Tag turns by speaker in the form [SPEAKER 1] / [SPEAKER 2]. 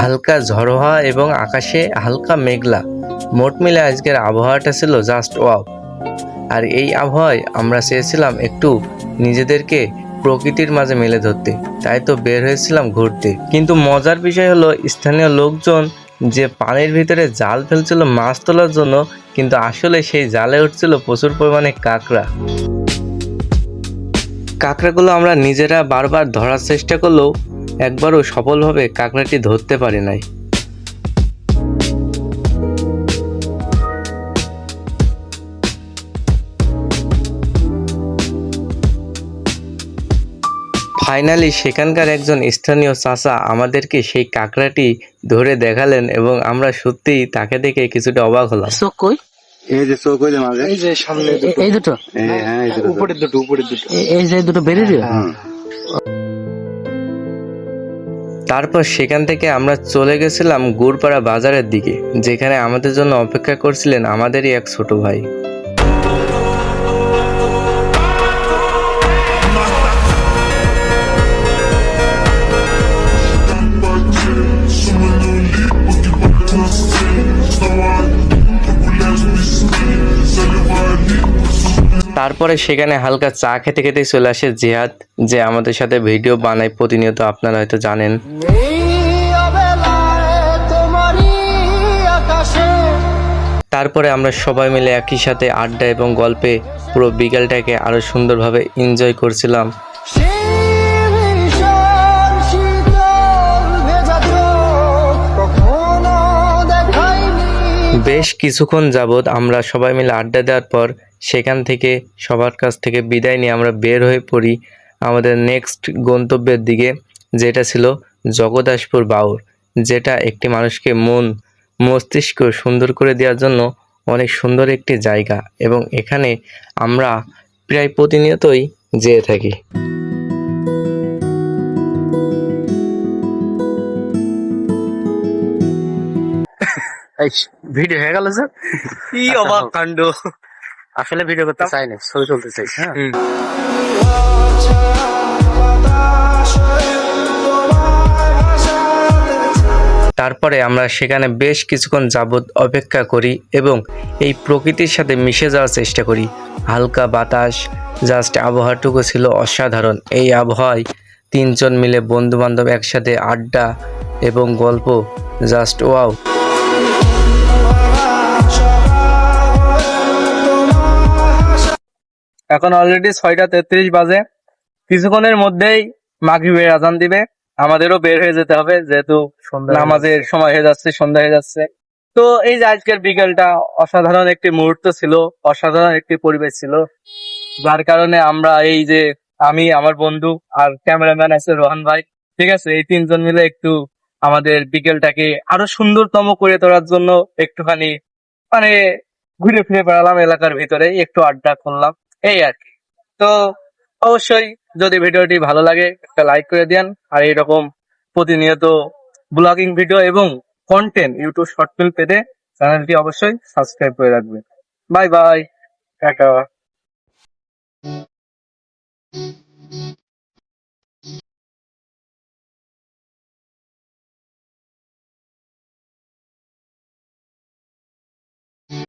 [SPEAKER 1] হালকা ঝড়ো হওয়া এবং আকাশে হালকা মেঘলা। মোট মিলে আজকের আবহাওয়াটা ছিল জাস্ট ওয়াও আর এই আবহাওয়ায় আমরা চেয়েছিলাম একটু নিজেদেরকে প্রকৃতির মাঝে মেলে ধরতে। তাই তো বের হয়েছিলাম ঘুরতে। কিন্তু মজার বিষয় হলো, স্থানীয় লোকজন যে পানির ভিতরে জাল ফেলছিল মাছ তোলার জন্য, কিন্তু আসলে সেই জালে উঠছিল প্রচুর পরিমাণে কাঁকড়া। কাঁকড়াগুলো আমরা নিজেরা বারবার ধরার চেষ্টা করলেও একবারও সফলভাবে কাঁকড়াটি ধরতে পারি নাই। ফাইনালি সেখানকার একজন স্থানীয় চাচা আমাদেরকে সেই কাঁকড়াটি ধরে দেখালেন এবং আমরা সত্যিই তাকে দেখে কিছুটা অবাক হলাম।
[SPEAKER 2] এই যে চোখ হইলে মাঝে?
[SPEAKER 3] এই যে সামনে এই দুটো।
[SPEAKER 2] হ্যাঁ এই দুটো।
[SPEAKER 1] উপরের দুটো উপরের দুটো।
[SPEAKER 3] এই যে দুটো বেড়ে দিও।
[SPEAKER 1] তারপর সেখান থেকে আমরা চলে গেছিলাম গুড়পাড়া বাজারের দিকে যেখানে আমাদের জন্য অপেক্ষা করছিলেন আমাদেরই এক ছোট ভাই। তারপরে সেখানে হালকা চা খেতে খেতে চলে আসে জিহাদ, যে আমাদের সাথে ভিডিও বানায় প্রতিনিয়ত, আপনারা হয়তো জানেন। তারপরে আমরা সবাই মিলে একই সাথে আড্ডা এবং গল্পে পুরো বিকালটাকে আরও সুন্দরভাবে এনজয় করছিলাম। বেশ কিছুক্ষণ যাবৎ আমরা সবাই মিলে আড্ডা দেওয়ার পর সেখান থেকে সবার কাছ থেকে বিদায় নিয়ে আমরা বের হয়ে পড়ি আমাদের নেক্সট গন্তব্যের দিকে, যেটা ছিল জগদাসপুর বাউর, যেটা একটি মানুষকে মন, মস্তিষ্ক সুন্দর করে দেওয়ার জন্য অনেক সুন্দর একটি জায়গা এবং এখানে আমরা প্রায় প্রতিনিয়তই যেয়ে থাকি।
[SPEAKER 3] ভিডিও হয়ে গেল স্যার
[SPEAKER 1] কি অবাক কাণ্ড।
[SPEAKER 3] আসলে ভিডিও করতে চাই না ছবি তুলতে চাই। হ্যাঁ।
[SPEAKER 1] তারপরে আমরা সেখানে বেশ কিছুক্ষণ যাবৎ অপেক্ষা করি এবং এই প্রকৃতির সাথে মিশে যাওয়ার চেষ্টা করি। হালকা বাতাস জাস্ট আবহাওয়াটুকু ছিল অসাধারণ। এই আবহাওয়ায় তিনজন মিলে বন্ধু বান্ধব একসাথে আড্ডা এবং গল্প জাস্ট ওয়াও এখন অলরেডি ছয়টা তেত্রিশ বাজে। কিছুক্ষণের মধ্যেই মাগরিবের আজান দিবে। আমাদেরও বের হয়ে যেতে হবে যেহেতু নামাজের সময় হয়ে যাচ্ছে সন্ধ্যা হয়ে যাচ্ছে। তো এই যে আজকের বিকেলটা অসাধারণ একটি মুহূর্ত ছিল অসাধারণ একটি পরিবেশ ছিল। যার কারণে আমরা এই যে আমি আমার বন্ধু আর ক্যামেরাম্যান আছে রোহান ভাই ঠিক আছে? এই তিনজন মিলে একটু আমাদের বিকেলটাকে আরও সুন্দরতম করে তোলার জন্য একটুখানি মানে ঘুরে ফিরে বেড়ালাম এলাকার ভিতরে একটু আড্ডা করলাম এই আর কি। তো অবশ্যই যদি ভিডিওটি ভালো লাগে, একটা লাইক করে দেন আর এরকম প্রতিনিয়ত ব্লগিং ভিডিও এবং কন্টেন্ট ইউটিউব শর্ট ফিল্ম পেতে চ্যানেলটি অবশ্যই সাবস্ক্রাইব করে রাখবেন। Bye bye tata.